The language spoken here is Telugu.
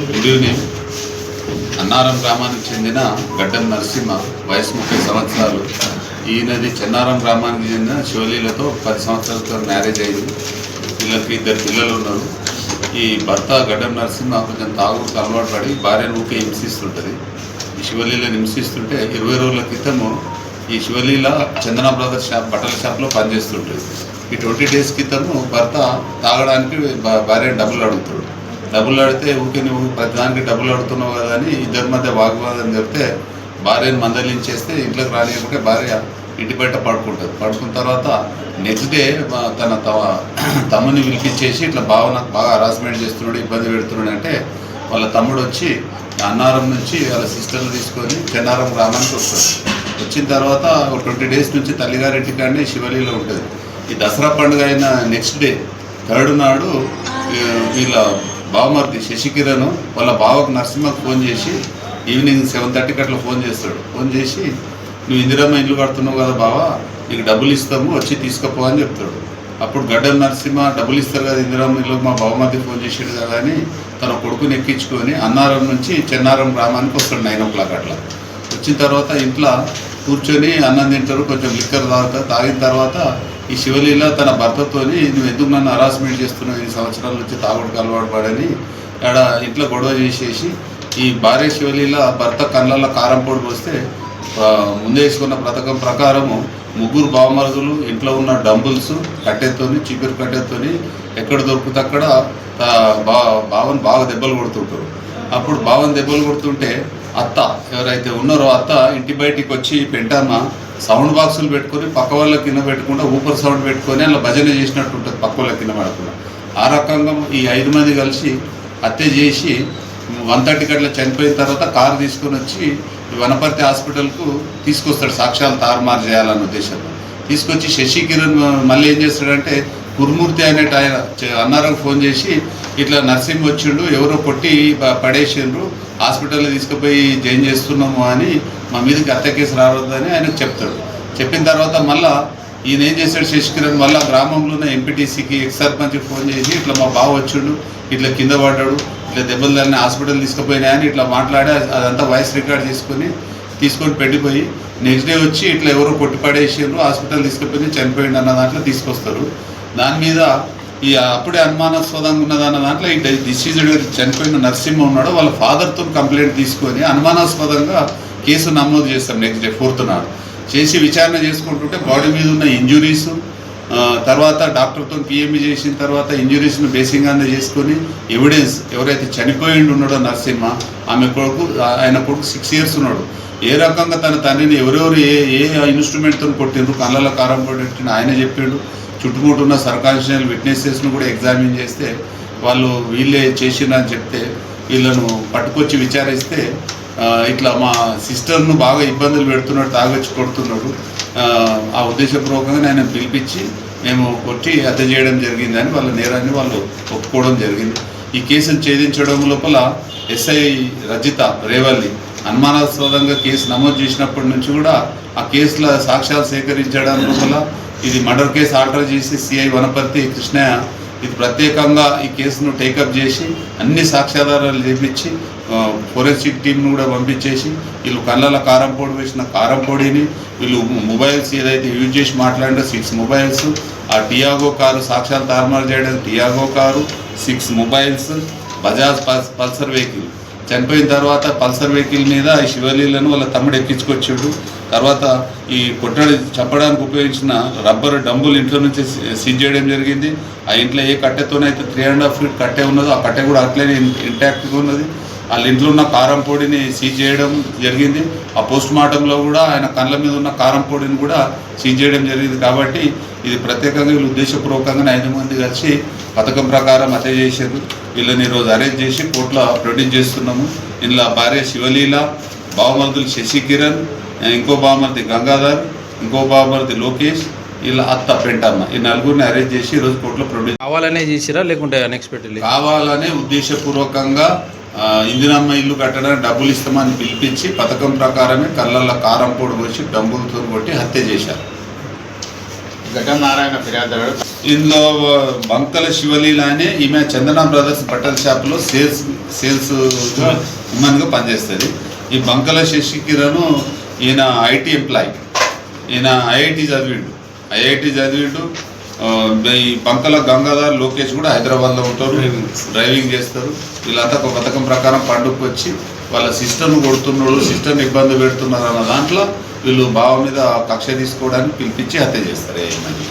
గుడ్ ఈవినింగ్ అన్నారం గ్రామానికి చెందిన గడ్డం నరసింహ వయసు ముప్పై సంవత్సరాలు. ఈయనది చెన్నారం గ్రామానికి చెందిన శివలీలతో పది సంవత్సరాలతో మ్యారేజ్ అయింది. వీళ్ళకి ఇద్దరు పిల్లలు ఉన్నారు. ఈ భర్త గడ్డం నరసింహ కొంచెం తాగుడుకు అలవాటు పడి భార్యను ఊకే హింసిస్తుంటుంది. ఈ శివలీలను హింసిస్తుంటే ఇరవై రోజుల క్రితము ఈ శివలీల చందన బ్రదర్స్ షాప్ బట్టల షాప్లో పనిచేస్తుంటుంది. ఈ ట్వంటీ డేస్ క్రితము భర్త తాగడానికి భా- భార్య డబ్బులు అడుగుతాడు. డబ్బులు అడిగితే ఊకే నువ్వు ప్రతిదానికి డబ్బులు అడుగుతున్నావు కదా అని ఇద్దరి మధ్య వాగ్వాదం జరిపితే భార్యను మందలించేస్తే ఇంట్లోకి రానియకుంటే భార్య ఇంటి బయట పడుకుంటుంది. పడుకున్న తర్వాత నెక్స్ట్ డే తన తమ- తమ్ముని పిలిపించేసి ఇట్లా బావ నాకు బాగా హరాస్మెంట్ చేస్తున్నాడు ఇబ్బంది పెడుతున్నాడు అంటే వాళ్ళ తమ్ముడు వచ్చి అన్నారం నుంచి వాళ్ళ సిస్టర్లు తీసుకొని చెన్నారం గ్రామానికి వస్తాడు. వచ్చిన తర్వాత ఒక ట్వంటీ డేస్ నుంచి తల్లిగారింటి కానీ శివలీలో ఉంటుంది. ఈ దసరా పండుగ అయిన నెక్స్ట్ డే థర్డ్ నాడు వీళ్ళ బావమర్ది శశికిరణ్ వాళ్ళ బావకు నరసింహకు ఫోన్ చేసి ఈవినింగ్ సెవెన్ థర్టీకి అట్లా ఫోన్ చేస్తాడు. ఫోన్ చేసి నువ్వు ఇందిరమ్మ ఇల్లు కడుతున్నావు కదా బావా నీకు డబ్బులు ఇస్తాము వచ్చి తీసుకుపో అని చెప్తాడు. అప్పుడు గడ్డల నరసింహ డబ్బులు ఇస్తారు కదా ఇందిరమ్మ ఇల్లు మా బావమర్ది ఫోన్ చేసాడు కదా అని తన కొడుకుని ఎక్కించుకొని అన్నారం నుంచి చెన్నారం గ్రామానికి వస్తాడు నైన్ ఓ క్లాక్ అట్లా. వచ్చిన తర్వాత ఇంట్లో కూర్చొని అన్నం తింటారు కొంచెం లిక్కర్ తాగుతారు. తాగిన తర్వాత ఈ శివలీల తన భర్తతోని నువ్వు ఎందుకు నన్ను హరాస్మెంట్ చేస్తున్నావు? ఈ సంవత్సరాల నుంచి తాగుడుకు అలవాటు పడని ఆడ ఇంట్లో గొడవ చేసేసి ఈ భార్య శివలీల భర్త కళ్ళల్లో కారం పొడి పోస్తే ముందేసుకున్న ముందే వేసుకున్న పథకం ప్రకారము ముగ్గురు బావమరుదులు ఇంట్లో ఉన్న డంబుల్స్ కట్టెతోని చిగురు కట్టెతోని ఎక్కడ దొరుకుతుంది అక్కడ బా బావని బాగా దెబ్బలు కొడుతుంటారు. అప్పుడు బావని దెబ్బలు కొడుతుంటే అత్త ఎవరైతే ఉన్నారో అత్త ఇంటి బయటికి వచ్చి పెంటామ? సౌండ్ బాక్సులు పెట్టుకొని పక్క వాళ్ళ కింద పెట్టుకుంటే ఊపర్ సౌండ్ పెట్టుకొని అలా భజన చేసినట్టు ఉంటుంది పక్క వాళ్ళ కింద పడకుండా. ఆ రకంగా ఈ ఐదు మంది కలిసి హత్య చేసి వన్ థర్టీ గట్ల చనిపోయిన తర్వాత కారు తీసుకొని వచ్చి వనపర్తి హాస్పిటల్కు తీసుకొస్తాడు సాక్ష్యాలు తారుమారు చేయాలన్న ఉద్దేశంతో. తీసుకొచ్చి శశి కిరణ్ మళ్ళీ ఏం చేస్తాడంటే కురుమూర్తి అనేట ఆయన అన్నారం ఫోన్ చేసి ఇట్లా నర్సింగ్ వచ్చిండు ఎవరో కొట్టి పడేసిండ్రు హాస్పిటల్లో తీసుకుపోయి జాయిన్ చేస్తున్నాము అని మా మీదకి అత్త కేసు రావద్దని ఆయనకు చెప్తాడు. చెప్పిన తర్వాత మళ్ళా ఈయన ఏం చేశాడు శశికిరణ్ మళ్ళీ గ్రామంలో ఉన్న ఎంపీటీసీకి ఎక్స్ సర్పంచ్కి ఫోన్ చేసి ఇట్లా మా బావ వచ్చిండు ఇట్లా కింద పడ్డాడు ఇట్లా దెబ్బలు తల్లిని హాస్పిటల్ తీసుకుపోయినాయని ఇట్లా మాట్లాడి అదంతా వాయిస్ రికార్డ్ చేసుకొని తీసుకొని పెట్టిపోయి నెక్స్ట్ డే వచ్చి ఇట్లా ఎవరో కొట్టిపడేసారు హాస్పిటల్ తీసుకుపోయి చనిపోయింది అన్న దాంట్లో తీసుకొస్తారు. దాని మీద ఈ అప్పుడే అనుమానాస్పదంగా ఉన్నదన్న దాంట్లో ఈ డిసీజ్డ్ చనిపోయిన నర్సింహ ఉన్నాడు వాళ్ళ ఫాదర్తో కంప్లైంట్ తీసుకొని అనుమానాస్పదంగా కేసు నమోదు చేస్తాం నెక్స్ట్ డే ఫోర్త్ నాడు. చేసి విచారణ చేసుకుంటుంటే బాడీ మీద ఉన్న ఇంజురీస్ తర్వాత డాక్టర్తో పిఎంఈ చేసిన తర్వాత ఇంజురీస్ను బేసింగ్ అంద చేసుకొని ఎవిడెన్స్ ఎవరైతే చనిపోయిండు ఉన్నాడో నరసింహ ఆమె కొడుకు ఆయన కొడుకు సిక్స్ ఇయర్స్ ఉన్నాడు. ఏ రకంగా తన తండ్రిని ఎవరెవరు ఏ ఏ ఇన్స్ట్రుమెంట్తో కొట్టిండ్రు కళ్ళలో కారం కొట్టిన ఆయన చెప్పిండు చుట్టుముట్టున్న సర్కాన్షియల్ విట్నెసెస్ను కూడా ఎగ్జామిన్ చేస్తే వాళ్ళు వీళ్ళే చేసిండ్రని చెప్తే వీళ్ళను పట్టుకొచ్చి విచారిస్తే ఇట్లా మా సిస్టర్ను బాగా ఇబ్బందులు పెడుతున్నాడు తాగొచ్చి కొడుతున్నాడు. ఆ, ఆ ఉద్దేశపూర్వకంగా ఆయన పిలిపించి మేము కొట్టి హత్య చేయడం జరిగిందని వాళ్ళ నేరాన్ని వాళ్ళు ఒప్పుకోవడం జరిగింది. ఈ కేసును ఛేదించడం లోపల ఎస్ఐ రజిత రేవల్లి అనుమానాస్పదంగా కేసు నమోదు చేసినప్పటి నుంచి కూడా ఆ కేసుల సాక్ష్యాలు సేకరించడం లోపల ఇది మర్డర్ కేసు ఆర్డర్ చేసి సిఐ వనపర్తి కృష్ణయ్య ఇది ప్రత్యేకంగా ఈ కేసును టేకప్ చేసి అన్ని సాక్ష్యాధారాలు చేపించి ఫోరెన్సిక్ టీంను కూడా పంపించేసి వీళ్ళు కళ్ళల కారం పొడి వేసిన కారం పొడిని వీళ్ళు మొబైల్స్ ఏదైతే యూజ్ చేసి మాట్లాడారో సిక్స్ మొబైల్స్ ఆ టియాగో కారు సాక్ష్యాలు తారుమారు చేయడం Tiago car six mobiles Bajaj Pulsar vehicle. చనిపోయిన తర్వాత పల్సర్ వెహికల్ మీద ఈ శివలీలను వాళ్ళ తమ్ముడు ఎక్కించుకొచ్చాడు. తర్వాత ఈ కొట్టడి చంపడానికి ఉపయోగించిన రబ్బర్ డంబులు ఇంట్లో నుంచి సీజ్ చేయడం జరిగింది. ఆ ఇంట్లో ఏ కట్టెతోనైతే త్రీ అండ్ హాఫ్ ఫీట్ కట్టె ఉన్నదో ఆ కట్టె కూడా అట్లనే ఇంటాక్ట్గా ఉన్నది. వాళ్ళ ఇంట్లో ఉన్న కారం పొడిని సీజ్ చేయడం జరిగింది. ఆ పోస్ట్ మార్టంలో కూడా ఆయన కళ్ళ మీద ఉన్న కారం పొడిని కూడా సీజ్ చేయడం జరిగింది. కాబట్టి ఇది ప్రత్యేకంగా వీళ్ళు ఉద్దేశపూర్వకంగా ఐదు మంది కలిసి పథకం ప్రకారం హత్య చేశారు. వీళ్ళని ఈరోజు అరేంజ్ చేసి కోర్టులో ప్రొడ్యూస్ చేస్తున్నాము. ఇందులో భార్య శివలీల బావమరుదులు శశి కిరణ్ ఇంకో బావమరిది గంగాధర్ ఇంకో బావమరిది లోకేష్ వీళ్ళ అత్త పెంటమ్మ. ఈ నలుగురిని అరేంజ్ చేసి ఈరోజు కోర్టులో ప్రొడ్యూస్ కావాలనే చేసిరా లేకుంటే అన్ఎక్స్పెక్టెడ్లీ కావాలనే ఉద్దేశపూర్వకంగా ఇందిరమ్మ ఇల్లు కట్టడానికి డబ్బులు ఇస్తామని పిలిపించి పథకం ప్రకారమే కళ్ళల్లో కారం పొడి వచ్చి డబ్బులతో కొట్టి హత్య చేశారు. గడ్డం ఫిర్యాదు ఇందులో బంకల శివలీల ఈమె చందన బ్రదర్స్ బట్టల షాప్లో సేల్స్ సేల్స్ ఉమెన్గా పనిచేస్తుంది. ఈ బంకల శశికిరణ్ ఈయన ఐటీ ఎంప్లాయ్. ఈయన ఐఐటి చదివిండు. ఐఐటి చదివిండు. ఈ బంకల గంగాధర్ లోకేష్ కూడా హైదరాబాద్లో ఉంటారు. డ్రైవింగ్ చేస్తారు. వీళ్ళంతా ఒక పథకం ప్రకారం పండుగకు వచ్చి వాళ్ళ సిస్టర్ను కొడుతున్నాడు సిస్టర్ని ఇబ్బంది పెడుతున్నారు అన్న దాంట్లో వీళ్ళు బావ మీద కక్ష తీసుకోవడానికి పిలిపించి హత్య చేస్తారు ఏమని